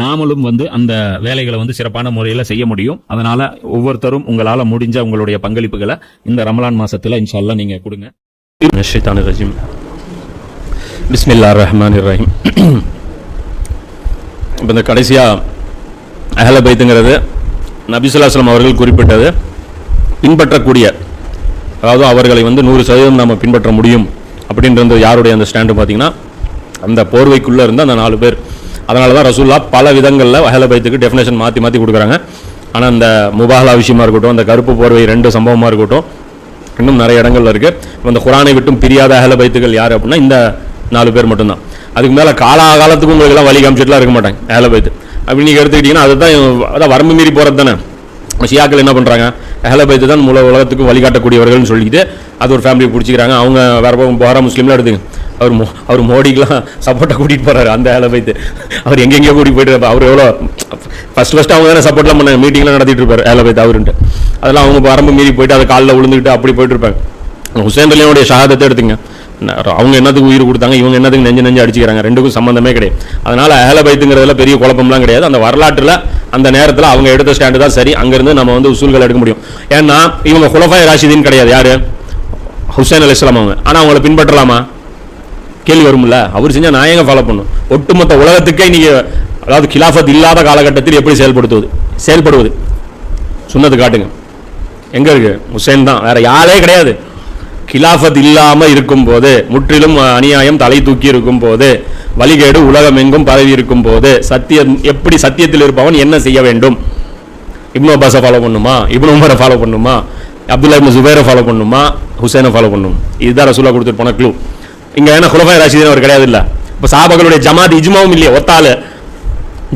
நாமளும் வந்து அந்த வேலைகளை வந்து சிறப்பான முறையில் செய்ய முடியும். அதனால் ஒவ்வொருத்தரும் உங்களால் முடிஞ்ச உங்களுடைய பங்களிப்புகளை இந்த ரமலான் மாதத்தில் இன்ஷால்லா நீங்கள் கொடுங்க. ஷைத்தான் ரஜிம். பிஸ்மில்லா ரஹ்மான் ரஹீம் இப்போ இந்த கடைசியாக அஹல பைத்துங்கிறது நபிசுல்லாஸ்லாம் அவர்கள் குறிப்பிட்டது. பின்பற்றக்கூடிய அதாவது அவர்களை வந்து நூறு சதவீதம் நம்ம பின்பற்ற முடியும் அப்படின்றது யாருடைய அந்த ஸ்டாண்டு பார்த்திங்கன்னா அந்த போர்வைக்குள்ளே இருந்து அந்த நாலு பேர். அதனால தான் ரசூல்லா பல விதங்களில் அஹல பைத்துக்கு டெஃபினேஷன் மாற்றி மாற்றி கொடுக்குறாங்க. ஆனால் அந்த முபாகலா விஷயமா இருக்கட்டும் அந்த கருப்பு போர்வை ரெண்டு சம்பவமாக இருக்கட்டும் இன்னும் நிறைய இடங்கள்ல இருக்குது இப்போ இந்த குரானை விட்டும் பிரியாத அகல பைத்துகள் யார் அப்படின்னா இந்த நாலு பேர் மட்டும்தான். அதுக்கு மேலே காலாகாலத்துக்கும் உங்களுக்கு எல்லாம் வழி காமிச்சிட்டுலாம் இருக்க மாட்டாங்க அகல பைத்து. அப்படி நீங்கள் எடுத்துக்கிட்டிங்கன்னா அதுதான் அதான் வரம்பு மீறி போகிறது தானே. ஷியாக்கள் என்ன பண்ணுறாங்க அகல பைத்து தான் முழு உலகத்துக்கு வழிகாட்டக்கூடியவர்கள்னு சொல்லிட்டு அது ஒரு ஃபேமிலி பிடிச்சிக்கிறாங்க. அவங்க வேறு போகிற முஸ்லீம்லாம் எடுத்துங்க. அவர் மோ அவர் மோடிக்கெலாம் சப்போர்ட்டாக கூட்டிகிட்டு போகிறாரு அந்த வேலை பைத்து அவர் எங்கெங்கேயோ கூட்டிகிட்டு போயிட்டு அவர் எவ்வளோ ஃபஸ்ட் ஃபஸ்ட்டு அவங்க தானே சப்போர்ட்லாம் பண்ண மீட்டிங்லாம் நடத்திட்டு இருப்பார் வேலை போய்த்து அவருன்ட்டு. அதெல்லாம் அவங்க வரம்பு மீறி போயிட்டு அதை காலில் விழுந்துக்கிட்டு அப்படி போயிட்டு இருப்பாங்க. ஹுசேன் அலியோடைய ஷஹாதத்தை எடுத்துங்க. அவங்க என்னத்துக்கு உயிர் கொடுத்தாங்க இவங்க என்னத்துக்கு நெஞ்சு நெஞ்சு அடிச்சுக்கிறாங்க ரெண்டுக்கும் சம்மந்தமே கிடையாது. அதனால் அஹல பைத்துங்கிறதுல பெரிய குழப்பம்லாம் கிடையாது. அந்த வரலாற்றில் அந்த நேரத்தில் அவங்க எடுத்த ஸ்டாண்டு தான் சரி. அங்கேருந்து நம்ம வந்து உசூல்கள் எடுக்க முடியும். ஏன்னா இவங்க குலஃபாய் ராஷிதின்னு கிடையாது. யார்? ஹுசேன் அலி இஸ்லாம் அவங்க. ஆனால் அவங்கள பின்பற்றலாமா? கேள்வி வரும்ல? அவர் செஞ்சால் நான் எங்கே ஃபாலோ பண்ணும் ஒட்டுமொத்த உலகத்துக்கே நீங்கள் அதாவது கிலாஃபத் இல்லாத காலகட்டத்தில் எப்படி செயல்படுத்துவது? செயல்படுவது. சொன்னது காட்டுங்க. எங்கே இருக்கு? ஹுசேன் தான். வேற யாரே கிடையாது. கிலாஃபத் இல்லாமல் இருக்கும்போது முற்றிலும் அநியாயம் தலை தூக்கி இருக்கும் போது வழிகேடு உலகம் எங்கும் பரவி இருக்கும் போது சத்தியம் எப்படி சத்தியத்தில் இருப்பவன் என்ன செய்ய வேண்டும்? இப்னு அப்பாஸை ஃபாலோ பண்ணுமா? இப்னு உமரை ஃபாலோ பண்ணுமா? அப்துல்லா இப்னு சுபேரை ஃபாலோ பண்ணுமா? ஹுசைனை ஃபாலோ பண்ணும். இதுதான் ரசூலா கொடுத்துட்டு போன க்ளூ இங்கே ஏன்னா குலபாய் ராஷிதீன் அவர் கிடையாது இல்லை. இப்போ சாபாக்களுடைய ஜமாத் இஜ்மாவும் இல்லையா ஒத்தாளு.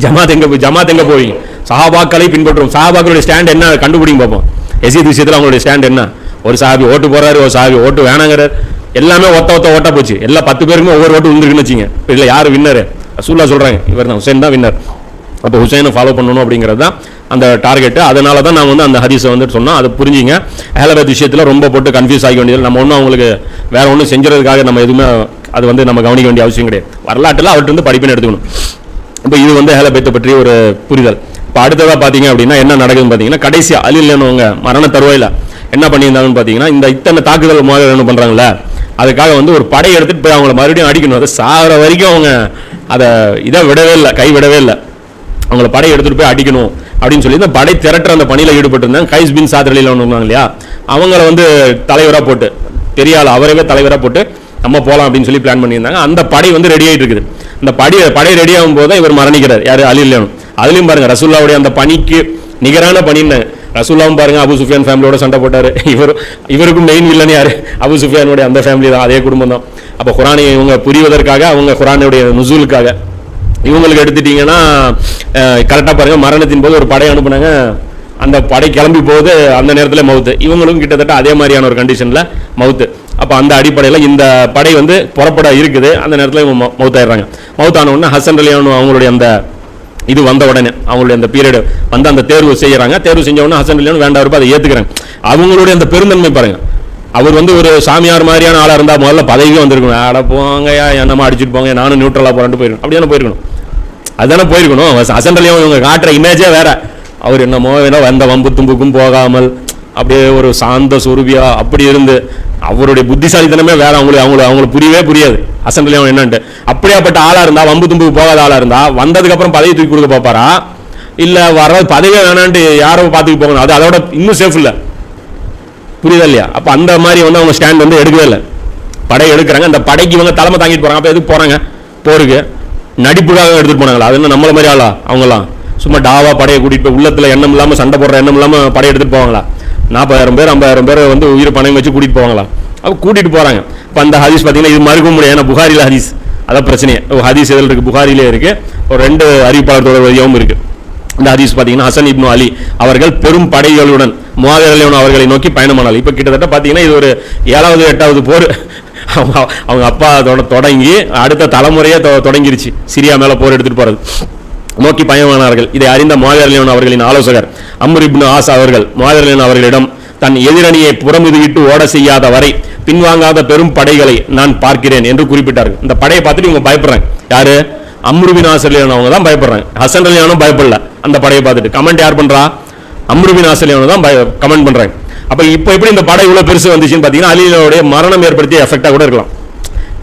ஜமாத் எங்கே போய் ஜமாத் எங்கே போவீங்க? சஹாபாக்களை பின்பற்றும். சஹாபாக்களுடைய ஸ்டாண்ட் என்ன? கண்டுபிடிங்க பார்ப்போம் எசித் விஷயத்தில் அவங்களுடைய ஸ்டாண்ட் என்ன? ஒரு சாபி ஓட்டு போறாரு ஒரு சாபி ஓட்டு வேணாங்கிறார். எல்லாமே ஒத்த ஒத்த ஓட்டா போச்சு. எல்லா பத்து பேருக்குமே ஒவ்வொரு ஓட்டு வந்துருக்குன்னு வச்சுங்க இல்லை யார் வின்னர் ரசூல்லா சொல்கிறாங்க இவர் தான் ஹுசைன் தான் வின்னர் அப்போ ஹுசைனை ஃபாலோ பண்ணணும் அப்படிங்கிறது தான் அந்த டார்கெட்டு அதனால தான் நான் வந்து அந்த ஹதீஸை வந்து சொன்னால் அதை புரிஞ்சுங்க. அஹலபத் விஷயத்தில் ரொம்ப போட்டு கன்ஃபியூஸ் ஆகி வேண்டியது நம்ம ஒன்றும் அவங்களுக்கு வேறு ஒன்றும் செஞ்சுறதுக்காக நம்ம எதுவுமே அது வந்து நம்ம கவனிக்க வேண்டிய அவசியம் கிடையாது. வரலாற்றில் அவர்கிட்ட வந்து படிப்பினை எடுத்துக்கணும். இப்போ இது வந்து ஹேலபேத்தை பற்றி ஒரு புரிதல். இப்போ அடுத்ததாக பார்த்தீங்க அப்படின்னா என்ன நடக்குதுன்னு பார்த்தீங்கன்னா கடைசி அலில்லனவங்க மரண தருவாயில என்ன பண்ணியிருந்தாங்கன்னு பார்த்தீங்கன்னா இந்த இத்தனை தாக்குதல் முதல்ல என்ன பண்ணுறாங்களே அதுக்காக வந்து ஒரு படை எடுத்துகிட்டு போய் அவங்கள மறுபடியும் அடிக்கணும். அதை சாகிற வரைக்கும் அவங்க அதை இதை விடவே இல்லை கை விடவே இல்லை. அவங்கள படை எடுத்துட்டு போய் அடிக்கணும் அப்படின்னு சொல்லி இந்த படை திரட்டுற அந்த பணியில் ஈடுபட்டிருந்தாங்க கைஸ் பின் சாத்ரலியில் ஒன்று இல்லையா? அவங்கள வந்து தலைவராக போட்டு பெரிய ஆள் அவரவே தலைவராக போட்டு நம்ம போகலாம் அப்படின்னு சொல்லி பிளான் பண்ணியிருந்தாங்க. அந்த படை வந்து ரெடி ஆகிட்டு இருக்குது. அந்த படை படை ரெடி ஆகும் போது தான் இவர் மரணிக்கிறார். யார்? அலி அதுலேயும் அதுலயும் பாருங்க ரசூல்லாவுடைய அந்த பணிக்கு நிகரான பணின்னு ரசூல்லாவும் பாருங்க அபு சுஃபியான் ஃபேமிலியோட சண்டை போட்டார். இவர் இவருக்கும் மெயின் வில்லன் யார்? அபு சுஃபியானுடைய அந்த ஃபேமிலி தான் அதே குடும்பம் தான் அப்போ குரானை இவங்க புரிவதற்காக அவங்க குரானுடைய நுசூலுக்காக இவங்களுக்கு எடுத்துட்டீங்கன்னா கரெக்டாக பாருங்க மரணத்தின் போது ஒரு படை அனுப்புனாங்க. அந்த படை கிளம்பி போகுது அந்த நேரத்தில் மவுத்து. இவங்களும் கிட்டத்தட்ட அதே மாதிரியான ஒரு கண்டிஷனில் மவுத்து. அப்போ அந்த அடிப்படையில் இந்த படை வந்து புறப்பட இருக்குது. அந்த நேரத்தில் இவங்க மவுத்தாயிடுறாங்க. மவுத்தான உடனே ஹசன் அலியானு அவங்களுடைய அந்த இது வந்த உடனே அவங்களுடைய அந்த பீரியடு வந்து அந்த தேர்வு செய்கிறாங்க தேர்வு செஞ்ச உடனே ஹசன் அலியானு வேண்டாம் இருப்பா அதை ஏற்றுக்கிறாங்க அவங்களுடைய அந்த பெருந்தன்மை பாருங்க. அவர் வந்து ஒரு சாமியார் மாதிரியான ஆளாக இருந்தால் முதல்ல பதவியும் வந்திருக்கணும். ஆட போங்க என்னமா அடிச்சுட்டு போங்க நானும் நியூட்ரலாக போகிறேன்ட்டு போயிருக்கணும் அப்படியே தானே போயிருக்கணும். அதுதானே போயிருக்கணும். அசண்டலையும் இவங்க காட்டுற இமேஜே வேற. அவர் என்னமோ ஏதோ வந்த வம்பு தும்புக்கும் போகாமல் அப்படியே ஒரு சாந்த சுருபியா அப்படி இருந்து அவருடைய புத்திசாலித்தனமே வேற. அவங்களுக்கு அவங்களுக்கு அவங்களுக்கு புரியவே புரியாது. அசண்டலையும் என்னன்ட்டு. அப்படியாப்பட்ட ஆளா இருந்தா வம்பு தும்புக்கு போகாத ஆளா இருந்தா வந்ததுக்கப்புறம் பதவி தூக்கி கொடுக்க பார்ப்பாரா? இல்லை வர பதவியே வேணான்ட்டு யாரோ பார்த்துக்கு போகணும். அது அதோட இன்னும் சேஃப் இல்லை. புரியுதா இல்லையா? அப்போ அந்த மாதிரி வந்து அவங்க ஸ்டாண்ட் வந்து எடுக்கவே இல்லை. படை எடுக்கிறாங்க. அந்த படைக்கு இவங்க தலைமை தாங்கிட்டு போகிறாங்க அப்போ எதுக்கு போகிறாங்க போருக்கு. நடிப்புக்காக எடுத்துட்டு போனாங்களா? அது என்ன நம்மள மாதிரி ஆளா அவங்களாம் சும்மா டாவா படையை கூட்டிட்டு போய் உள்ளத்துல எண்ணம் இல்லாமல் சண்டை போடுற எண்ணம் இல்லாமல் படையை எடுத்துட்டு போவாங்களா? நாற்பதாயிரம் பேர் ஐம்பதாயிரம் பேர் வந்து உயிர் பணம் வச்சு கூட்டிட்டு போவாங்களா? அப்போ கூட்டிட்டு போறாங்க. இப்போ அந்த ஹதீஸ் பார்த்தீங்கன்னா இது மறுக்க முடியாது. ஏன்னா புகாரில ஹதீஸ். அதான் பிரச்சனையே. ஹதீஸ் எதில் இருக்குது புகாரிலே இருக்குது ஒரு ரெண்டு அறிவிப்பாளர் தொடர் வழியாகவும் இந்த ஹதீஸ் பார்த்தீங்கன்னா ஹசன் இப்னு அலி அவர்கள் பெரும் படைகளுடன் முவாதரலியன் அவர்களை நோக்கி பயணமானார் இப்போ கிட்டத்தட்ட பார்த்தீங்கன்னா இது ஒரு ஏழாவது எட்டாவது போர். அவங்க அவங்க அப்பா தொடங்கி அடுத்த தலைமுறையே தொ- தொடங்கிருச்சு. சிரியா மேலே போர் எடுத்துகிட்டு போறது. நோக்கி பயமானார்கள் இதை அறிந்த முவாதரலியன் அவர்களின் ஆலோசகர் அம்ர் இப்னு ஆஸ் அவர்கள் முவாதரலியன் அவர்களிடம் தன் எதிரணியை புறமுதுகிட்டு ஓட செய்யாத வரை பின்வாங்காத பெரும் படைகளை நான் பார்க்கிறேன் என்று குறிப்பிட்டார்கள். இந்த படையை பார்த்துட்டு இவங்க பயப்படுறாங்க. யாரு? அம்ருபின் ஆசிரியன் அவங்க தான் பயப்படுறாங்க. ஹசன் அலியானும் பயப்படல. அந்த படையை பார்த்துட்டு. கமெண்ட் யார் பண்றா? அம்ருபின் ஆசிரியர் தான் கமெண்ட் பண்றாங்க. அப்போ இப்போ எப்படி இந்த படை இவ்வளோ பெருசு வந்துச்சுன்னு பார்த்தீங்கன்னா அலியோடைய மரணம் ஏற்படுத்திய எஃபெக்டாக கூட இருக்கலாம்.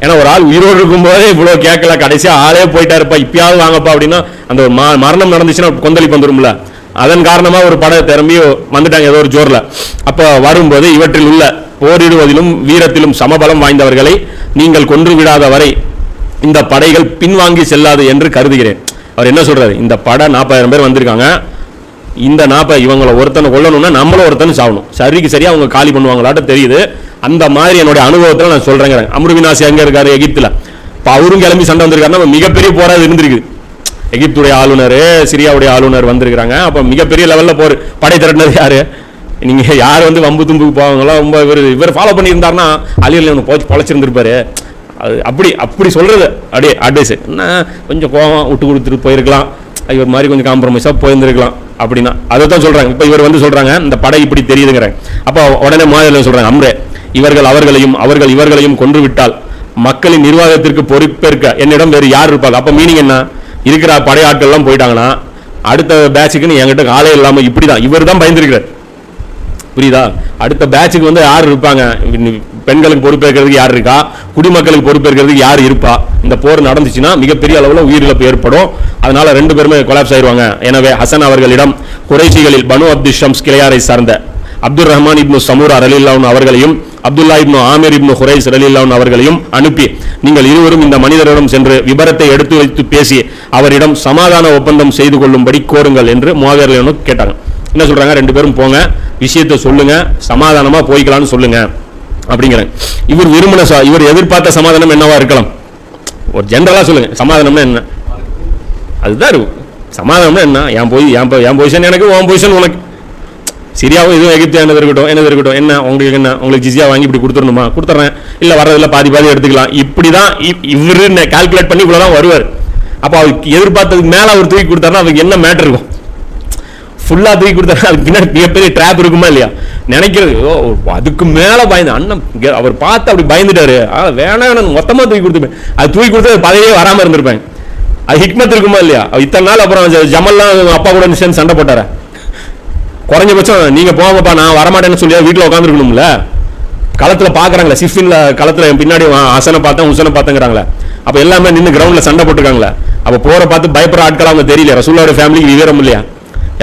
ஏன்னா ஒரு ஆள் உயிரோடு இருக்கும்போதே இவ்வளோ கேட்கல கடைசியாக ஆளே போயிட்டாருப்பா இப்பயாவது வாங்கப்பா அப்படின்னா அந்த ஒரு ம- மரணம் நடந்துச்சுன்னா கொந்தளிப்பு வந்துடும்ல அதன் காரணமாக ஒரு படம் திரும்பி வந்துட்டாங்க ஏதோ ஒரு ஜோரில். அப்போ வரும்போது இவற்றில் உள்ள போரிடுவதிலும் வீரத்திலும் சமபலம் வாய்ந்தவர்களை நீங்கள் கொன்று விடாத வரை இந்த படைகள் பின்வாங்கி செல்லாது என்று கருதுகிறேன். அவர் என்ன சொல்றாரு? இந்த படை நாற்பதாயிரம் பேர் வந்திருக்காங்க. இந்த நாப்பை இவங்களை ஒருத்தனை கொள்ளணும்னா நம்மளும் ஒருத்தனை சாகணும் சரிக்கு சரியாக அவங்க காலி பண்ணுவாங்களாட்ட தெரியுது. அந்த மாதிரி என்னுடைய அனுபவத்தில் நான் சொல்கிறேங்கிறேன் அமிர்வினாசி அங்கே இருக்காரு? எகிப்தில். இப்போ அவரும் கிளம்பி சண்டை வந்திருக்காருன்னா நம்ம மிகப்பெரிய போராது இருந்திருக்கு எகிப்துடைய ஆளுநர் சிரியாவுடைய ஆளுநர் வந்திருக்கிறாங்க. அப்போ மிகப்பெரிய லெவலில் போர். படை திரட்டினது யார்? நீங்கள் யார் வந்து வம்பு தும்புக்கு போவாங்களோ ரொம்ப இவர் இவர் ஃபாலோ பண்ணியிருந்தாருன்னா அழியில் இவனை போச்சு பொழைச்சிருந்திருப்பாரு. அது அப்படி அப்படி சொல்கிறது அப்படியே அட்வைஸ் என்ன? கொஞ்சம் கோவம் விட்டு கொடுத்துட்டு போயிருக்கலாம். இவர் மாதிரி கொஞ்சம் காம்ப்ரமைஸாக போயிருந்திருக்கலாம். அப்படின்னா அதை தான் சொல்கிறாங்க இப்போ இவர் வந்து சொல்றாங்க இந்த படை இப்படி தெரியுதுங்கிறாங்க அப்போ உடனே மாநிலம் சொல்கிறாங்க அம்ரே இவர்கள் அவர்களையும் அவர்கள் இவர்களையும் கொன்று விட்டால் மக்களின் நிர்வாகத்திற்கு பொறுப்பேற்க என்னிடம் வேறு யார் இருப்பாங்க அப்போ மீனிங் என்ன? இருக்கிற படையாட்கள்லாம் போயிட்டாங்கன்னா அடுத்த பேட்சுக்குன்னு என்கிட்ட காலே இல்லாமல் இப்படி தான் இவர் தான் பயந்துருக்கிறார். புரியுதா? அடுத்த பேட்சுக்கு வந்து யார் இருப்பாங்க? பெண்களுக்கு பொறுப்பேற்கிறதுக்கு யார் இருக்கா? குடிமக்களுக்கு பொறுப்பேற்கிறதுக்கு யார் இருப்பா? இந்த போர் நடந்துச்சுன்னா மிகப்பெரிய அளவில் உயிரிழப்பு ஏற்படும். அதனால ரெண்டு பேருமே கொலாப்ஸ் ஆயிருவாங்க. எனவே ஹசன் அவர்களிடம் குறைஷிகளில் பனு அப்து ஷம்ஸ் கிளையாரை சார்ந்த அப்துல் ரஹ்மான் இப்னு சமூரா ரலில்லாவுன் அவர்களையும் அப்துல்லா இப்னு ஆமீர் இப்னு ஹுரைஸ் ரலில்லாவுன் அவர்களையும் அனுப்பி நீங்கள் இருவரும் இந்த மனிதரிடம் சென்று விபரத்தை எடுத்து வைத்து பேசி அவரிடம் சமாதான ஒப்பந்தம் செய்து கொள்ளும்படி கோருங்கள் என்று முவாகர்லியனு கேட்டாங்க. என்ன சொல்றாங்க? ரெண்டு பேரும் போங்க. விஷயத்தை சொல்லுங்க சமாதானமா போய்க்கலாம்னு சொல்லுங்க அப்படிங்கிறேன். இவர் விரும்பின ச- இவர் எதிர்பார்த்த சமாதானம் என்னவா இருக்கலாம்? ஒரு ஜென்ரலாக சொல்லுங்க சமாதானம்னா என்ன? அதுதான் இருக்கும். சமாதானம்னா என்ன? என் போய் என் என் பொசிஷன் எனக்கு உன் பொசிஷன் உனக்கு. சிரியாவும் இதுவும் எகிப்து என்னது இருக்கட்டும் என்னது இருக்கட்டும் என்ன உங்களுக்கு என்ன உங்களுக்கு ஜிசியா வாங்கி இப்படி கொடுத்துடணுமா? கொடுத்துறேன். இல்லை வர்றதுல பாதி பாதி எடுத்துக்கலாம். இப்படி தான் இவர் கால்குலேட் பண்ணி இவ்வளவுதான் வருவார். அப்போ அவருக்கு எதிர்பார்த்ததுக்கு மேலே அவர் தூக்கி கொடுத்தாருன்னா அவருக்கு என்ன மேட்டர் இருக்கும்? ஃபுல்லாக தூக்கி கொடுத்தாரு. அதுக்கு பின்னாடி மிகப்பெரிய ட்ராப் இருக்குமா இல்லையா? நினைக்கிறது. ஓ அதுக்கு மேலே பயந்து அண்ணன் அவர் பார்த்து அப்படி பயந்துட்டாரு. ஆ, வேணாம் மொத்தமாக தூக்கி கொடுத்துப்பேன். அது தூக்கி கொடுத்து பதவியே வராமல் இருந்திருப்பேன். அது ஹிக்மத் இருக்குமா இல்லையா? இத்தனை நாள் அப்புறம் ஜ- ஜமல்லாம் அப்பா கூட சேர்ந்து சண்டை போட்டாரா? குறைஞ்சபட்சம் நீங்க போங்கப்பா நான் வரமாட்டேன்னு சொல்லி வீட்டில் உட்காந்துருக்கணும்ல களத்துல பார்க்குறாங்களே சிஃபின்ல களத்துல என் பின்னாடி அசனை பார்த்தேன் உசனை பார்த்தேங்கிறாங்களே. அப்போ எல்லாமே நின்று கிரவுண்ட்ல சண்டை போட்டுருக்காங்களே. அப்போ போற பார்த்து பயப்படுற ஆட்கள் அவங்க தெரியல ரசூல்லாவோட ஃபேமிலிக்கு விவரம் இல்லையா?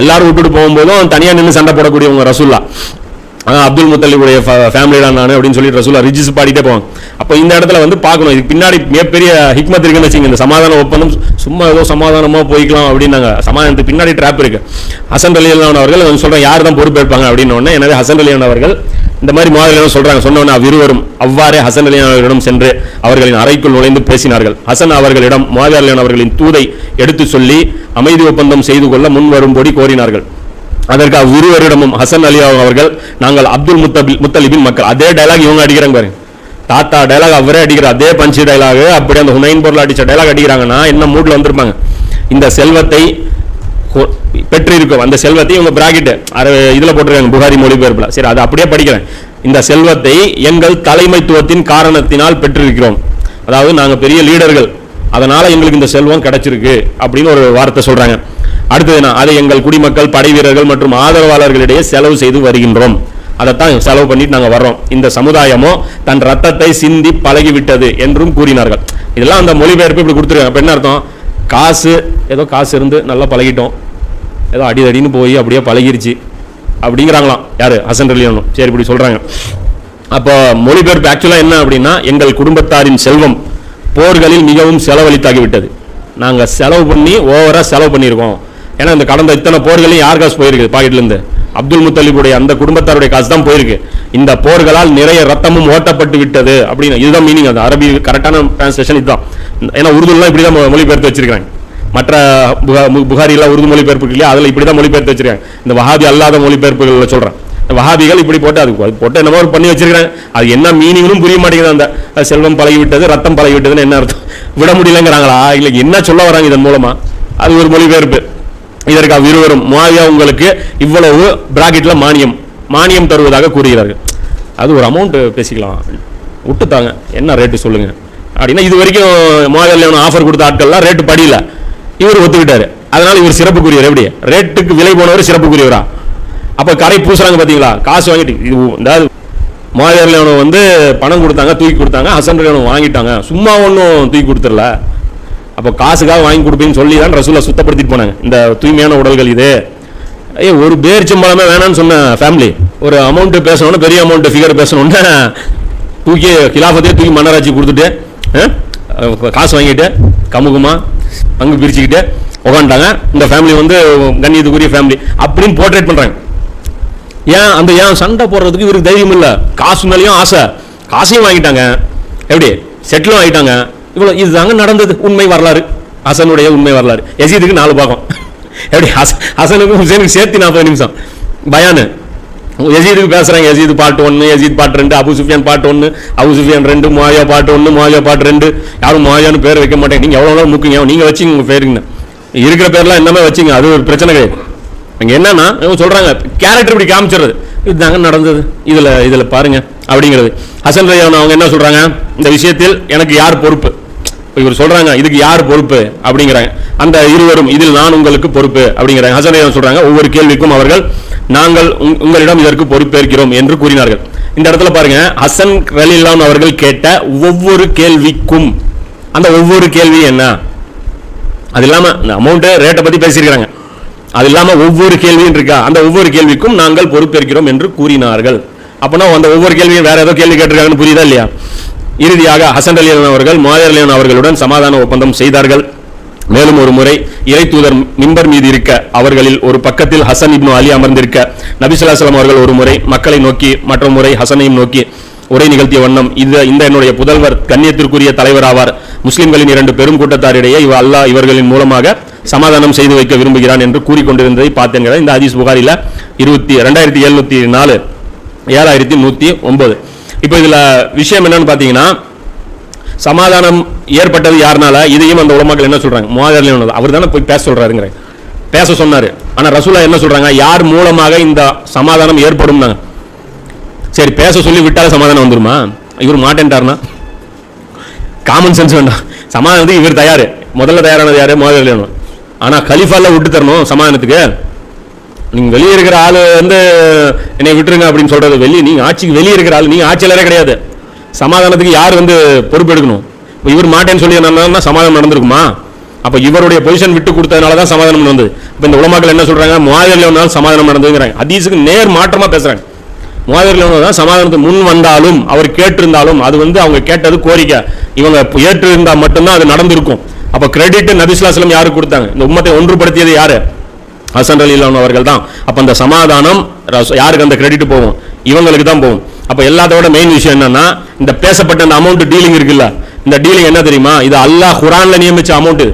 எல்லாரும் விட்டுட்டு போகும்போதும் தனியா நின்னு சண்டை போடக்கூடியவங்க ரசுல்லா. அப்துல் முத்தலிபுடைய ஃபேமிலிடா நான் அப்படின்னு சொல்லி ரசூலா ரிஜிஸ் பாடிட்டே போவாங்க. அப்போ இந்த இடத்துல வந்து பார்க்கணும். இதுக்கு பின்னாடி மிகப்பெரிய ஹிக்மத் இருக்குன்னு வச்சுங்க இந்த சமாதான ஒப்பந்தம் சும்மா ஏதோ சமாதானமாக போய்க்கலாம் அப்படின்னாங்க. சமாதானத்துக்கு பின்னாடி ட்ராப் இருக்கு. ஹசன் அலியல்லான் அவர்கள் வந்து சொல்கிறேன் யார் தான் பொறுப்பேற்பாங்க அப்படின்னு உடனே எனவே ஹசன் அலியான் அவர்கள் இந்த மாதிரி மாதிரி சொல்றாங்க. சொன்ன உடனே அவ்விருவரும் அவ்வாறே ஹசன் அலியான் அவர்களிடம் சென்று அவர்களின் அறைக்குள் நுழைந்து பேசினார்கள். ஹசன் அவர்களிடம் முவாவிர் அவர்களின் தூதை எடுத்து சொல்லி அமைதி ஒப்பந்தம் செய்து கொள்ள முன் வரும்படி கோரினார்கள். அதற்கு இருவரிடமும் ஹசன் அலி அவர்கள் நாங்கள் அப்துல் முத்தபில் முத்தலிபின் மக்கள். அதே டயலாக் இவங்க அடிக்கிறாங்க பாருங்க தாத்தா டைலாக் அவரே அடிக்கிற அதே பஞ்சு டைலாக் அப்படி அந்த ஹுனைன் பொருள் அடிச்ச டைலாக் அடிக்கிறாங்கன்னா என்ன மூட்ல வந்திருப்பாங்க? இந்த செல்வத்தை பெற்றிருக்கும். அந்த செல்வத்தை இவங்க பிராக்கெட் இதில் போட்டிருக்காங்க புகாரி மொழிபெயர்ப்பில். சரி அதை அப்படியே படிக்கிறேன். இந்த செல்வத்தை எங்கள் தலைமைத்துவத்தின் காரணத்தினால் பெற்றிருக்கிறோம். அதாவது நாங்கள் பெரிய லீடர்கள் அதனால் எங்களுக்கு இந்த செல்வம் கிடைச்சிருக்கு அப்படின்னு ஒரு வார்த்தை சொல்கிறாங்க அடுத்தது நான் அதை எங்கள் குடிமக்கள் படை வீரர்கள் மற்றும் ஆதரவாளர்களிடையே செலவு செய்து வருகின்றோம். அதைத்தான் செலவு பண்ணிட்டு நாங்கள் வர்றோம். இந்த சமுதாயமோ தன் ரத்தத்தை சிந்தி பழகிவிட்டது என்றும் கூறினார்கள். இதெல்லாம் அந்த மொழிபெயர்ப்பு இப்படி கொடுத்துருக்காங்க. அப்போ என்ன அர்த்தம்? காசு ஏதோ காசு இருந்து நல்லா பழகிட்டோம். ஏதோ அடி அடின்னு போய் அப்படியே பழகிருச்சு அப்படிங்கிறாங்களாம். யார்? ஹசன் ரலியானும் சரி இப்படி சொல்கிறாங்க அப்போ மொழிபெயர்ப்பு ஆக்சுவலாக என்ன அப்படின்னா எங்கள் குடும்பத்தாரின் செல்வம். போர்களில் மிகவும் செலவழித்தாகி விட்டது செலவு பண்ணி ஓவராக செலவு பண்ணியிருக்கோம். ஏன்னா இந்த கடந்த இத்தனை போர்களையும் யார் காசு போயிருக்கு பாக்கெட்லேருந்து? அப்துல் முத்தலிபுடைய அந்த குடும்பத்தாருடைய காசு தான் போயிருக்கு. இந்த போர்களால் நிறைய ரத்தமும் ஓட்டப்பட்டு விட்டது அப்படின்னு இதுதான் மீனிங் அந்த அரபி கரெக்டான டிரான்ஸ்லேஷன் இதுதான். ஏன்னா உருதுலாம் இப்படி தான் மொழிபெயர்த்து வச்சிருக்காங்க மற்ற புகா- மு- உருது மொழிபெயர்ப்பு இல்லையா? அதில் இப்படி தான் மொழிபெயர்த்து வச்சிருக்காங்க. இந்த வஹாதி அல்லாத மொழிபெயர்ப்புகளில் சொல்கிறேன் வஹாபிகள் இப்படி போட்டு அது அது போட்டு என்னமோ ஒரு பண்ணி வச்சிருக்கிறேன் அது என்ன மீனிங்னும் புரிய மாட்டேங்குது அந்த செல்வம் பழகிவிட்டது ரத்தம் பழகிவிட்டதுன்னு என்ன அர்த்தம்? விட முடியலங்கிறாங்களா? இல்லை என்ன சொல்ல வராங்க இதன் மூலமா? அது ஒரு மொழிபெயர்ப்பு. இதற்கு இருவரும் மாவியா உங்களுக்கு இவ்வளவு பிராக்கெட்ல மானியம் மானியம் தருவதாக கூறுகிறார்கள். அது ஒரு அமௌண்ட் பேசிக்கலாம். விட்டுத்தாங்க. என்ன ரேட்டு சொல்லுங்க? அப்படின்னா இது வரைக்கும் மோதல் ஆஃபர் கொடுத்த ஆட்கள்லாம் ரேட்டு படியல. இவர் ஒத்துக்கிட்டாரு. அதனால இவர் சிறப்புக்குரியவர். எப்படி? ரேட்டுக்கு விலை போனவர் சிறப்புக்குரியவரா? அப்போ கரை பூசுறாங்க பார்த்தீங்களா காசு வாங்கிட்டு இது அதாவது மோதல் வந்து பணம் கொடுத்தாங்க தூக்கி கொடுத்தாங்க ஹசன் ரலியானு வாங்கிட்டாங்க. சும்மா ஒன்றும் தூக்கி கொடுத்துடல. அப்போ காசுக்காக வாங்கி கொடுப்பேன்னு சொல்லி தான் ரசூலா சுத்தப்படுத்திட்டு போனாங்க. இந்த தூய்மையான உடல்கள் இது. ஐயோ ஒரு பேரிச்சம்பழமே வேணான்னு சொன்ன ஃபேமிலி ஒரு அமௌண்ட்டு பேசணும்னா பெரிய அமௌண்ட்டு ஃபிகர் பேசணும்னா தூக்கி கிலாஃபத்தே தூக்கி மன்னராட்சி கொடுத்துட்டு காசு வாங்கிட்டு கமுகமாக பங்கு பிரிச்சுக்கிட்டு உக்காந்துட்டாங்க. இந்த ஃபேமிலி வந்து கண்ணியத்துக்குரிய ஃபேமிலி அப்படின்னு போர்ட்ரேட் பண்ணுறாங்க ஏன் அந்த ஏன் சண்டை போடுறதுக்கு இவருக்கு தைரியம் இல்லை? காசு மேலேயும் ஆசை. காசையும் வாங்கிட்டாங்க. எப்படி? செட்டிலும் ஆகிட்டாங்க இவ்வளோ இதுதாங்க நடந்தது. உண்மை வரலாறு. ஹசனுடைய உண்மை வரலாறு. யசீதுக்கு நாலு பாகம். எப்படி? ஹச- ஹசனுக்கும் ஹுசேனுக்கு சேர்த்து நாற்பது நிமிஷம். பயானு. எசீதுக்கு பேசுகிறாங்க எசீது பாட்டு ஒன்று எசீத் பாட்டு ரெண்டு அபு சுஃபியான் பாட்டு ஒன்று அபு சுஃபியான் ரெண்டு மாயா பாட்டு ஒன்று மாயா பாட்டு ரெண்டு. யாரும் மாயான்னு பேர் வைக்க மாட்டேங்க நீங்கள் எவ்வளோ முக்கியம் நீங்கள் வச்சுங்க உங்கள் பேருங்க. இருக்கிற பேர்லாம் என்னமே வச்சுங்க அது ஒரு பிரச்சனை கிடையாது. அங்கே என்னன்னா இவங்க சொல்றாங்க கேரக்டர் இப்படி காமிச்சிடுறது. இதுதாங்க நடந்தது. இதில் இதில் பாருங்க அப்படிங்கிறது. ஹசன் ரயான் அவங்க என்ன சொல்றாங்க? இந்த விஷயத்தில் எனக்கு யார் பொறுப்பு? இவர் சொல்றாங்க இதுக்கு யார் பொறுப்பு? அப்படிங்கிறாங்க. அந்த இருவரும் இதில் நான் உங்களுக்கு பொறுப்பு அப்படிங்கிறாங்க. ஹசன் ரயான் சொல்றாங்க ஒவ்வொரு கேள்விக்கும் அவர்கள் நாங்கள் உங்- உங்களிடம் இதற்கு பொறுப்பேற்கிறோம் என்று கூறினார்கள். இந்த இடத்துல பாருங்க ஹசன் ரலிலான் அவர்கள் கேட்ட ஒவ்வொரு கேள்விக்கும் அந்த ஒவ்வொரு கேள்வி என்ன? அது இல்லாமல் இந்த அமௌண்ட்டு ரேட்டை பற்றி பேசியிருக்கிறாங்க. அது இல்லாமல் ஒவ்வொரு கேள்வியும் இருக்கா? அந்த ஒவ்வொரு கேள்விக்கும் நாங்கள் பொறுப்பேற்கிறோம் என்று கூறினார்கள். அப்பனா அந்த ஒவ்வொரு கேள்வியும் வேற ஏதோ கேள்வி கேட்டிருக்காங்கன்னு புரியுதா இல்லையா? இறுதியாக ஹசன் அலியன் அவர்கள் மாயர் அலியன் அவர்களுடன் சமாதான ஒப்பந்தம் செய்தார்கள். மேலும் ஒரு முறை இறை தூதர் மிம்பர் மீது இருக்க அவர்களில் ஒரு பக்கத்தில் ஹசன் இப்னு அலி அமர்ந்திருக்க நபிசுல்லாஸ்லாம் அவர்கள் ஒரு முறை மக்களை நோக்கி மற்ற முறை ஹசனையும் நோக்கி உரை நிகழ்த்திய வண்ணம் இந்த இந்த என்னுடைய புதல்வர் கண்ணியத்திற்குரிய தலைவர் ஆவார். முஸ்லிம்களின் இரண்டு பெரும் கூட்டத்தாரிடையே இவ அல்லாஹ் இவர்களின் மூலமாக சமாதானம் செய்து வைக்க விரும்புகிறான் என்று கூறிக்கொண்டிருந்ததை பார்த்தேங்கிற இந்த ஹதீஸ் புகாரில் இருபத்தி ரெண்டாயிரத்தி எழுநூத்தி நாலு ஏழாயிரத்தி நூத்தி ஒன்பது. இப்போ இதில் விஷயம் என்னன்னு பார்த்தீங்கன்னா சமாதானம் ஏற்பட்டது யாருனால? இதையும் அந்த உலமாக்கள் என்ன சொல்றாங்க? முவாதர் அவர் தானே போய் பேச சொல்றாருங்கிற பேச சொன்னாரு. ஆனா ரசூலா என்ன சொல்றாங்க? யார் மூலமாக இந்த சமாதானம் ஏற்படும் சரி பேச சொல்லி விட்டாலே சமாதானம் வந்துருமா? இவர் மாட்டேன்ட்டாருனா காமன் சென்ஸ் வேண்டாம். சமாதானத்துக்கு இவர் தயார். முதல்ல தயாரானது யாரு? மோதல் ஆனால் கலிஃபாலாம் விட்டு தரணும் சமாதானத்துக்கு. நீங்கள் வெளியே இருக்கிற ஆள் வந்து என்னை விட்டுருங்க அப்படின்னு சொல்கிறது வெளியே நீங்கள் ஆட்சிக்கு வெளியே இருக்கிற ஆள் நீங்கள் ஆட்சியாளரே கிடையாது. சமாதானத்துக்கு யார் வந்து பொறுப்பு எடுக்கணும்? இவர் மாட்டேன்னு சொல்லி என்னன்னா சமாதானம் நடந்திருக்குமா? அப்போ இவருடைய பொசிஷன் விட்டு கொடுத்ததுனால தான் சமாதானம் நடந்தது. இப்போ இந்த உலமாக்கள் என்ன சொல்றாங்க? முவாதிரில் சமாதானம் நடந்ததுங்கிறாங்க. ஹதீஸுக்கு நேர் மாற்றமா பேசுகிறாங்க முவாதிரில் தான் சமாதானத்துக்கு முன் வந்தாலும் அவர் கேட்டிருந்தாலும் அது வந்து அவங்க கேட்டது கோரிக்கை. இவங்க ஏற்று இருந்தால் மட்டும்தான் அது நடந்திருக்கும். அப்போ கிரெடிட் நபிஸ்லாஸ்லம் யாருக்கு கொடுத்தாங்க? இந்த உம்மத்தை ஒன்றுபடுத்தியது யாரு? ஹசன் அலி அவர்கள் தான். அப்போ அந்த சமாதானம் யாருக்கு அந்த கிரெடிட் போகும்? இவங்களுக்கு தான் போகும். அப்போ எல்லாத்தோட மெயின் விஷயம் என்னன்னா இந்த பேசப்பட்ட அந்த அமௌண்ட் டீலிங் இருக்குல்ல இந்த டீலிங் என்ன தெரியுமா? இது அல்லாஹ் குரான்ல நியமிச்ச அமௌண்ட்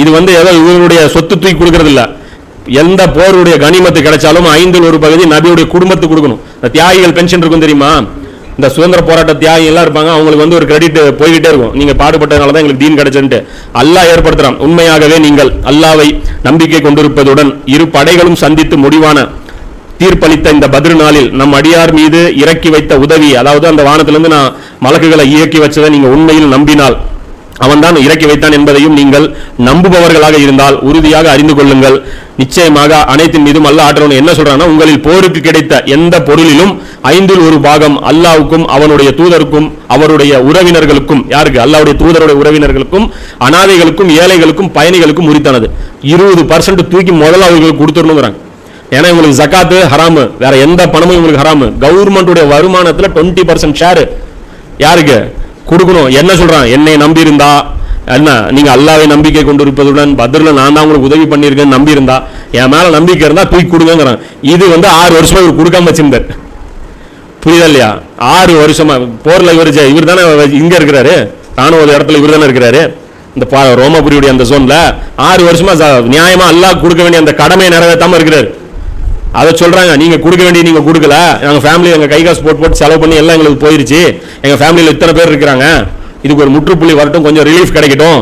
இது வந்து ஏதோ இவருடைய சொத்து தூக்கி கொடுக்கறது இல்லை எந்த போருடைய கனிமத்து கிடைச்சாலும் ஐந்தில் ஒரு பகுதி நபியுடைய குடும்பத்துக்கு கொடுக்கணும். இந்த தியாகிகள் பென்ஷன் இருக்கும் தெரியுமா? இந்த சுதந்திர போராட்ட தியாகி எல்லாம் இருப்பாங்க அவங்களுக்கு வந்து ஒரு கிரெடிட் போய்கிட்டே இருக்கும். நீங்க பாடுபட்டதுனால தான் எங்களுக்கு தீன் கிடைச்சுன்ட்டு. அல்லாஹ் ஏற்படுத்துறான். உண்மையாகவே நீங்கள் அல்லாவை நம்பிக்கை கொண்டிருப்பதுடன் இரு படைகளும் சந்தித்து முடிவான தீர்ப்பளித்த இந்த பத்ரு நாளில் நம் அடியார் மீது இறக்கி வைத்த உதவி அதாவது அந்த வானத்திலிருந்து நான் மலக்குகளை இயக்கி வச்சதை நீங்க உண்மையில் நம்பினால் அவன்தான் இறக்கி வைத்தான் என்பதையும் நீங்கள் நம்புபவர்களாக இருந்தால் உறுதியாக அறிந்து கொள்ளுங்கள். நிச்சயமாக அனைத்தின் மீதும் அல்ல ஆற்றவன் என்ன சொல்றான்னா உங்களில் போருக்கு கிடைத்த எந்த பொருளிலும் ஐந்தில் ஒரு பாகம் அல்லாவுக்கும் அவனுடைய தூதருக்கும் அவருடைய உறவினர்களுக்கும் யாருக்கு? அல்லாவுடைய தூதருடைய உறவினர்களுக்கும் அனாதைகளுக்கும் ஏழைகளுக்கும் பயணிகளுக்கும் உரித்தானது. இருபது பர்சன்ட் தூக்கி முதல்ல அவர்களுக்கு கொடுத்துடணுங்கிறாங்க. ஏன்னா இவங்களுக்கு ஜக்காத்து ஹராமு வேற எந்த பணமும் இவங்களுக்கு ஹராமு. கவர்மெண்ட்டுடைய வருமானத்தில் டுவெண்ட்டி பர்சன்ட் ஷேர் யாருக்கு? கொடுக்கணும். என்ன சொல்கிறான் என்னை நம்பி இருந்தா என்ன? நீங்கள் அல்லாவை நம்பிக்கை கொண்டு இருப்பதுடன் பத்ரில் நான் தான் உங்களுக்கு உதவி பண்ணியிருக்கேன்னு நம்பியிருந்தா? என் மேலே நம்பிக்கை இருந்தால் தூக்கி கொடுங்கங்கிறான். இது வந்து ஆறு வருஷமா இவர் கொடுக்காம வச்சிருந்தார். புரியுதா இல்லையா? ஆறு வருஷமா. போரில் இவர் இவர் தானே இங்கே இருக்கிறாரு. ராணுவ இடத்துல இவர் தானே இருக்கிறாரு. இந்த ரோமபுரியுடைய அந்த ஜோன்ல ஆறு வருஷமா நியாயமாக அல்லாஹ் கொடுக்க வேண்டிய அந்த கடமையை நிறைவேற்றாமல் இருக்கிறாரு. அதை சொல்கிறாங்க நீங்கள் கொடுக்க வேண்டிய நீங்கள் கொடுக்கல. எங்கள் ஃபேமிலி எங்கள் கை காசு போட்டு போட்டு செலவு பண்ணி எல்லாம் எங்களுக்கு போயிருச்சு. எங்கள் ஃபேமிலியில் இத்தனை பேர் இருக்கிறாங்க. இதுக்கு ஒரு முற்றுப்புள்ளி வரட்டும். கொஞ்சம் ரிலீஃப் கிடைக்கட்டும்.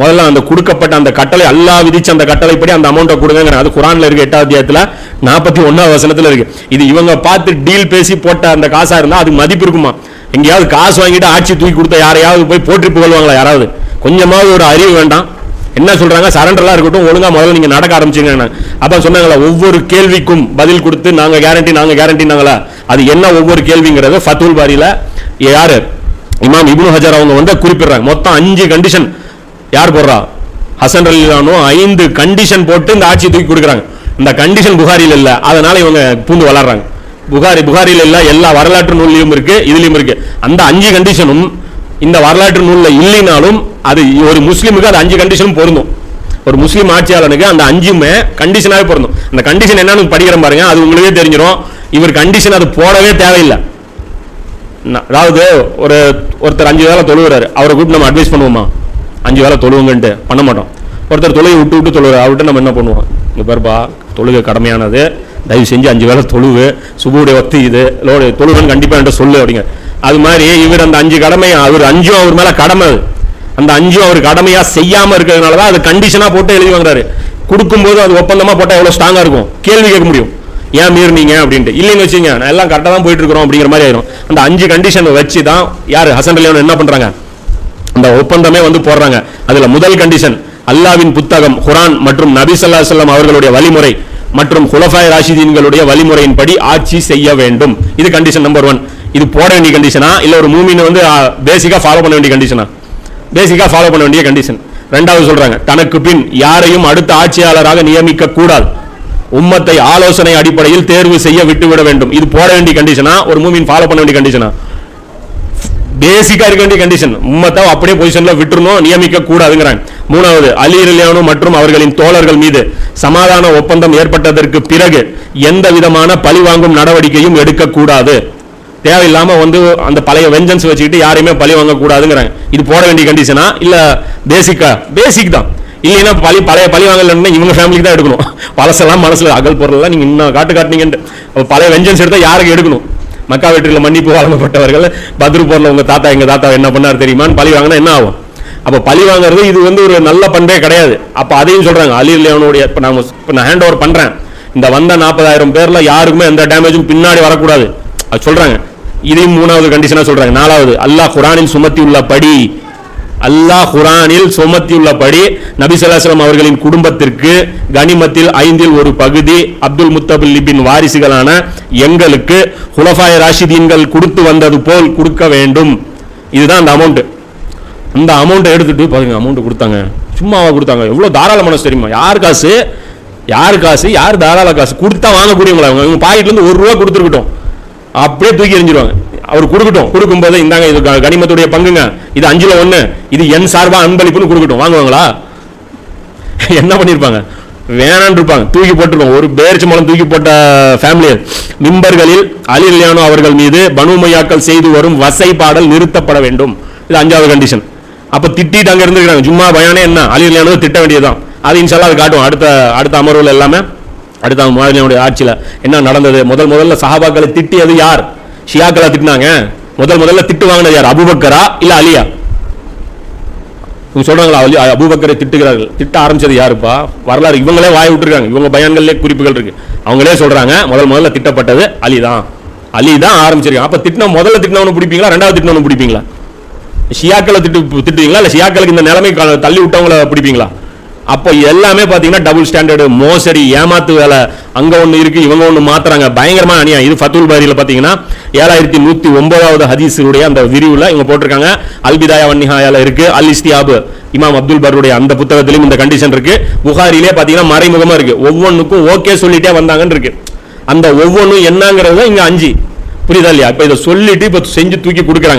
முதல்ல அந்த கொடுக்கப்பட்ட அந்த கட்டளை அல்லா விதிச்ச அந்த கட்டளைப்படி அந்த அமௌண்ட்டை கொடுங்க அது குரானில் இருக்க எட்டாவது அத்தியாயத்துல நாற்பத்தி ஒன்றாவது வசனத்தில் இருக்கு. இது இவங்க பார்த்து டீல் பேசி போட்ட அந்த காசாக இருந்தால் அதுக்கு மதிப்பு இருக்குமா? எங்கேயாவது காசு வாங்கிட்டு ஆட்சி தூக்கி கொடுத்த யாரையாவது போய் போற்றி புகழ்வாங்களா யாராவது? கொஞ்சமாவது ஒரு அறிவு வேண்டாம். என்ன சொல்றாங்க? சரண்டர்லாம் இருக்கட்டும் ஒழுங்கா முதல்ல நீங்க நடக்க ஆரம்பிச்சுங்க அப்ப சொன்னாங்களா ஒவ்வொரு கேள்விக்கும் பதில் கொடுத்து நாங்க கேரண்டி நாங்க கேரண்டினாங்களா அது என்ன ஒவ்வொரு கேள்விங்கிறது? ஃபத்துல் பாரியில யாரு? இமாம் இப்னு ஹஜர் அவங்க வந்து குறிப்பிடுறாங்க. மொத்தம் அஞ்சு கண்டிஷன் யார் போடுறா? ஹசன் அலிலானோ ஐந்து கண்டிஷன் போட்டு இந்த ஆட்சி தூக்கி கொடுக்குறாங்க. இந்த கண்டிஷன் புகாரியில் இல்லை. அதனால இவங்க பூந்து வளர்றாங்க. புகாரி புகாரியில் இல்லை. எல்லா வரலாற்று நூல்லையும் இருக்கு இதுலையும் இருக்கு. அந்த அஞ்சு கண்டிஷனும் இந்த வரலாற்று நூலில் இல்லைனாலும் அது ஒரு முஸ்லீமுக்கு அது அஞ்சு கண்டிஷனும் பொருந்தும். ஒரு முஸ்லீம் ஆட்சியாளனுக்கு அந்த அஞ்சுமே கண்டிஷனாகவே பொருந்தும். அந்த கண்டிஷன் என்னன்னு படிக்கிறேன் பாருங்க அது உங்களுக்கே தெரிஞ்சிடும் இவர் கண்டிஷன் அது போடவே தேவையில்லை. அதாவது ஒரு ஒருத்தர் அஞ்சு வேலை தொழுகிறாரு அவரை கூப்பிட்டு நம்ம அட்வைஸ் பண்ணுவோமா? அஞ்சு வேலை தொழுவுங்கன்ட்டு பண்ண மாட்டோம். ஒருத்தர் தொழுகை விட்டு விட்டு தொழுகிறார் அவர்கிட்ட நம்ம என்ன பண்ணுவோம்? இங்கே பாருப்பா தொழுகை கடமையானது. தயவு செஞ்சு அஞ்சு வேலை தொழுவு சுபுடைய ஒத்து இது லோடு தொழுகன்னு கண்டிப்பாக என்கிட்ட சொல்லு அப்படிங்க. அது மாதிரி இவர் அந்த அஞ்சு கடமை அவர் அஞ்சும் அவர் மேலே கடமை அந்த அஞ்சும் அவர் கடமையா செய்யாம இருக்கிறதுனால தான் அது கண்டிஷனா போட்டு எழுதி வாங்குறாரு. கொடுக்கும்போது அது ஒப்பந்தமா போட்டா எவ்வளவு ஸ்ட்ராங்கா இருக்கும்? கேள்வி கேட்க முடியும். ஏன் மீறினீங்க? அப்படின்ட்டு. இல்லைன்னு வச்சுங்க நான் எல்லாம் கரெக்டாக தான் போயிட்டு இருக்கிறோம் அப்படிங்கிற மாதிரி ஆயிரும். அந்த அஞ்சு கண்டிஷன் வச்சு தான் யார்? ஹசன் அலியான் என்ன பண்றாங்க? அந்த ஒப்பந்தமே வந்து போடுறாங்க. அதுல முதல் கண்டிஷன் அல்லாவின் புத்தகம் குரான் மற்றும் நபி சல்லா சொல்லம் அவர்களுடைய வழிமுறை மற்றும் குலஃபாய் ராஷிதீன்களுடைய வழிமுறையின்படி ஆட்சி செய்ய வேண்டும். இது கண்டிஷன் நம்பர் ஒன் இது போட வேண்டிய கண்டிஷனா இல்ல ஒரு மூமின் வந்து பேசிக்கா ஃபாலோ பண்ண வேண்டிய கண்டிஷனா பேசிக்காக ஃபாலோ பண்ண வேண்டிய கண்டிஷன் ரெண்டாவது சொல்றாங்க தனக்கு பின் யாரையும் அடுத்த ஆட்சியாளராக நியமிக்க கூடாது. உம்மத்தை ஆலோசனை அடிப்படையில் தேர்வு செய்ய விட்டுவிட வேண்டும். இது போட வேண்டிய கண்டிஷனா ஒரு மூமின் ஃபாலோ பண்ண வேண்டிய கண்டிஷனா பேசிக்கா இருக்க வேண்டிய கண்டிஷன் உம்மத்தை அப்படியே பொசிஷன்ல விட்டுருணும் நியமிக்க கூடாதுங்கிறாங்க. மூணாவது அலிரல்யானு மற்றும் அவர்களின் தோழர்கள் மீது சமாதான ஒப்பந்தம் ஏற்பட்டதற்கு பிறகு எந்த விதமான பழிவாங்கும் நடவடிக்கையும் எடுக்கக்கூடாது தேவையில்லாமல் வந்து அந்த பழைய வெஞ்சன்ஸ் வச்சுக்கிட்டு யாரையுமே பழி வாங்கக்கூடாதுங்கிறாங்க. இது போட வேண்டிய கண்டிஷனா இல்லை பேசிக்கா பேசிக் தான். இல்லைன்னா பழி பழைய பழி வாங்கலன்னா இவங்க ஃபேமிலிக்கு தான் எடுக்கணும். பழசெல்லாம் மனசில் அகல் பொருள்லாம் நீங்கள் இன்னும் காட்டு காட்டினீங்கன்ட்டு. பழைய வெஞ்சன்ஸ் எடுத்தால் யாருக்கு எடுக்கணும்? மக்கா வெற்றியில் மன்னிப்பு வழங்கப்பட்டவர்கள் பத்ரு போரில் உங்கள் தாத்தா எங்கள் தாத்தா என்ன பண்ணார் தெரியுமான்னு பழி வாங்கினா என்ன ஆகும்? அப்போ பழி வாங்குறது இது வந்து ஒரு நல்ல பண்பே கிடையாது. அப்போ அதையும் சொல்கிறாங்க அலி லியானுடைய இப்போ நான் இப்போ நான் ஹேண்ட் ஓவர் பண்ணுறேன் இந்த வந்த நாற்பதாயிரம் பேரில் யாருக்குமே எந்த டேமேஜும் பின்னாடி வரக்கூடாது. அது சொல்கிறாங்க இதையும் மூணாவது கண்டிஷனாக சொல்கிறாங்க நாலாவது அல்லாஹ் குரானில் சுமத்தியுள்ள படி அல்லாஹ் குரானில் சுமத்தியுள்ளபடி நபி ஸல்லல்லாஹு அவர்களின் குடும்பத்திற்கு கனிமத்தில் ஐந்தில் ஒரு பகுதி அப்துல் முத்தபில்லிபின் வாரிசுகளான எங்களுக்கு ஹுலஃபாய ராஷிதீன்கள் கொடுத்து வந்தது போல் கொடுக்க வேண்டும். இதுதான் அந்த அமௌண்ட்டு அந்த அமௌண்ட்டை எடுத்துட்டு பாருங்க அமௌண்ட் கொடுத்தாங்க. சும்மாவா கொடுத்தாங்க. எவ்வளோ தாராள மனசு தெரியுமா? யார் காசு? யார் காசு? யார் தாராள காசு? கொடுத்தா வாங்கக்கூடியவங்களா அவங்க இவங்க பாக்கெட்லேருந்து ஒரு ரூபா கொடுத்துருக்கட்டும். அப்படியே தூக்கி எறிஞ்சிருவாங்க. அவர் கொடுக்கட்டும். கொடுக்கும்போது இந்தாங்க இது க- கனிமத்துடைய பங்குங்க. இது அஞ்சுல ஒன்று இது என் சார்பாக அன்பளிப்புன்னு கொடுக்கட்டும். வாங்குவாங்களா? என்ன பண்ணியிருப்பாங்க வேணான்னு இருப்பாங்க தூக்கி போட்டிருப்பாங்க ஒரு பேரிச்சு மூலம் தூக்கி போட்ட ஃபேமிலி மிம்பர்களில் அலி லியானோ அவர்கள் மீது பனுமையாக்கள் செய்து வரும் வசை பாடல் நிறுத்தப்பட வேண்டும். இது அஞ்சாவது கண்டிஷன் அப்போ திட்டிட்டு அங்கே இருந்துக்கிறாங்க சும்மா பயானே என்ன? அலி லியானோ திட்ட வேண்டியதுதான். அது இன்ஷால்லாம் அது காட்டும். அடுத்த அடுத்த அமர்வில் எல்லாமே அடுத்த மாதிரியுடைய ஆட்சியில என்ன நடந்தது? முதல் முதல்ல சஹாபாக்களை திட்டியது யார்? ஷியாக்களை திட்டினாங்க. முதல் முதல்ல திட்டு வாங்கினது யார்? அபுபக்கரா இல்ல அலியா? இவங்க சொல்றாங்களா அலி அபுபக்கரை திட்டுகிறார்கள். திட்ட ஆரம்பிச்சது யாருப்பா? வரலாறு இவங்களே வாய் விட்டுருக்காங்க. இவங்க பயான்களே குறிப்புகள் இருக்கு. அவங்களே சொல்றாங்க முதல் முதல்ல திட்டப்பட்டது அலி தான் அலி தான் ஆரம்பிச்சிருக்காங்க. அப்ப திட்டின முதல்ல திட்டினவனு பிடிப்பீங்களா? ரெண்டாவது திட்டினவனு பிடிப்பீங்களா? ஷியாக்களை திட்டு திட்டுவீங்களா? இல்ல ஷியாக்களுக்கு இந்த நிலைமை தள்ளி விட்டவங்கள பிடிப்பீங்களா? அப்போ எல்லாமே பார்த்தீங்கன்னா டபுள் ஸ்டாண்டர்டு மோசடி ஏமாத்து வேலை. அங்கே ஒன்று இருக்குது இவங்க ஒன்று மாத்துறாங்க. பயங்கரமான அநியாயம். இது ஃபத்துல் பாரியில் பார்த்தீங்கன்னா ஏழாயிரத்தி நூற்றி ஒன்பதாவது ஹதீஸுடைய அந்த விரிவில் இவங்க போட்டிருக்காங்க. அல்பிதாயா வன்னிஹாயால இருக்குது அல் இஸ்தியாபு இமாம் அப்துல் பருடைய அந்த புத்தகத்திலும் இந்த கண்டிஷன் இருக்குது புகாரிலே பார்த்தீங்கன்னா மறைமுகமாக இருக்குது ஒவ்வொன்றுக்கும் ஓகே சொல்லிட்டே வந்தாங்கன்னு இருக்குது அந்த ஒவ்வொன்றும் என்னங்கிறது இங்கே அஞ்சு. புரியுதா இல்லையா? இப்போ இதை சொல்லிட்டு இப்போ செஞ்சு தூக்கி கொடுக்குறாங்க.